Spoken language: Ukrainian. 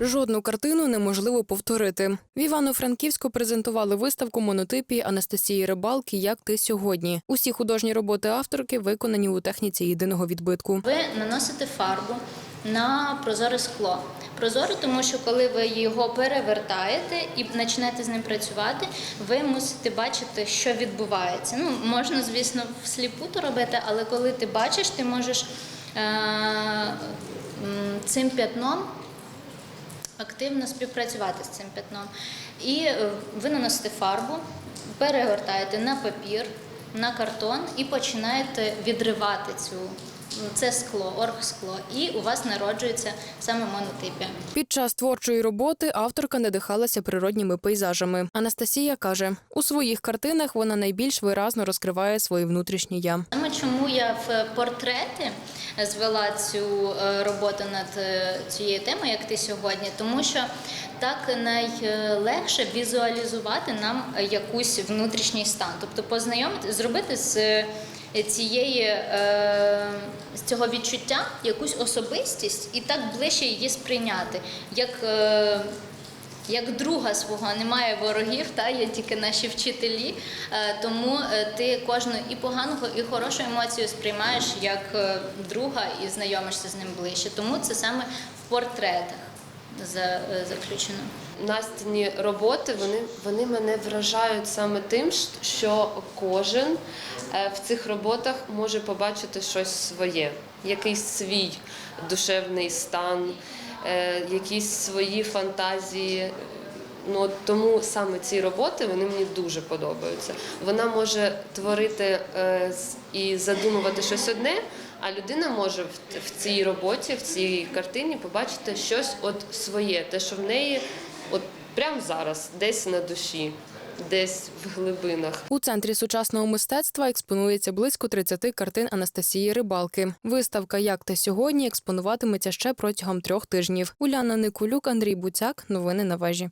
Жодну картину неможливо повторити. В Івано-Франківську презентували виставку монотипії Анастасії Рибалки Як ти сьогодні. Усі художні роботи авторки виконані у техніці єдиного відбитку. Ви наносите фарбу на прозоре скло. Прозоре, тому що коли ви його перевертаєте і почнете з ним працювати, ви мусите бачити, що відбувається. Ну, можна, звісно, всліпу то робити, але коли ти бачиш, ти можеш е- цим п'ятном активно співпрацювати з цим пятном. І е, ви наносите фарбу, перегортаєте на папір, на картон і починаєте відривати цю. Це скло, оргскло, і у вас народжується саме монотипія. Під час творчої роботи авторка надихалася природніми пейзажами. Анастасія каже, у своїх картинах вона найбільш виразно розкриває своє внутрішнє я. Саме чому я в портрети звела цю е, роботу над е, цією темою, як ти сьогодні, тому що так найлегше візуалізувати нам якусь внутрішній стан, тобто познайомити, зробити з е, цієї е, цього відчуття якусь особистість і так ближче її сприйняти. як е, як друга свого немає ворогів, та є тільки наші вчителі. Е, Тому е, ти кожну і поганого, і хорошу емоцію сприймаєш як е, друга і знайомишся з ним ближче. Тому це саме в портретах е, заключено. Настіні роботи вони, вони мене вражають саме тим, що кожен е, в цих роботах може побачити щось своє, якийсь свій душевний стан, е, якісь свої фантазії. Ну, тому саме ці роботи вони мені дуже подобаються. Вона може творити е, і задумувати щось одне, а людина може в, цій роботі, в цій картині побачити щось от своє, те, що в неї от прямо зараз, десь на душі, десь в глибинах. У центрі сучасного мистецтва експонується близько 30 картин Анастасії Рибалки. Виставка Як та сьогодні експонуватиметься ще протягом трьох тижнів. Уляна Никулюк, Андрій Буцяк. Новини на вежі.